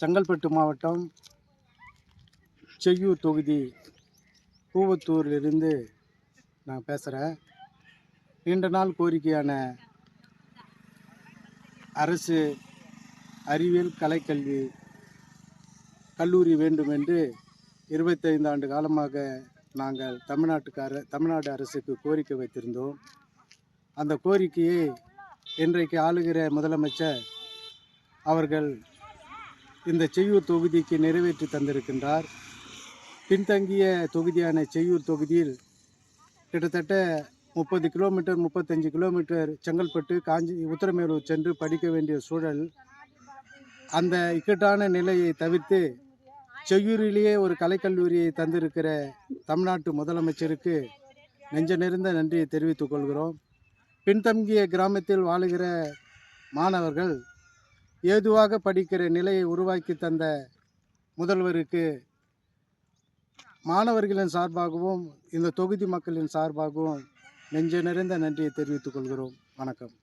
செங்கல்பட்டு மாவட்டம் செய்யூர் தொகுதி பூவத்தூரிலிருந்து நான் பேசுகிறேன் நீண்ட நாள் கோரிக்கையான அரசு அறிவியல் கலைக்கல்வி கல்லூரி வேண்டும் என்று இருபத்தைந்து ஆண்டு காலமாக நாங்கள் தமிழ்நாட்டுக்கார தமிழ்நாடு அரசுக்கு கோரிக்கை வைத்திருந்தோம். அந்த கோரிக்கையை இன்றைக்கு ஆளுகிற முதலமைச்சர் அவர்கள் இந்த செய்யூர் தொகுதிக்கு நிறைவேற்றி தந்திருக்கின்றார். பின்தங்கிய தொகுதியான செய்யூர் தொகுதியில் கிட்டத்தட்ட முப்பது கிலோமீட்டர் முப்பத்தஞ்சு கிலோமீட்டர் செங்கல்பட்டு காஞ்சி உத்தரமேரூர் சென்று படிக்க வேண்டிய சூழல். அந்த இக்கட்டான நிலையை தவிர்த்து செய்யூரிலேயே ஒரு கலைக்கல்லூரியை தந்திருக்கிற தமிழ்நாட்டு முதலமைச்சருக்கு நெஞ்ச நிறைந்த நன்றியை தெரிவித்துக் கொள்கிறோம். பின்தங்கிய கிராமத்தில் வாழுகிற மாணவர்கள் ஏதுவாக படிக்கிற நிலையை உருவாக்கி தந்த முதல்வருக்கு மாணவர்களின் சார்பாகவும் இந்த தொகுதி மக்களின் சார்பாகவும் நெஞ்ச நிறைந்த நன்றியை தெரிவித்துக் கொள்கிறோம். வணக்கம்.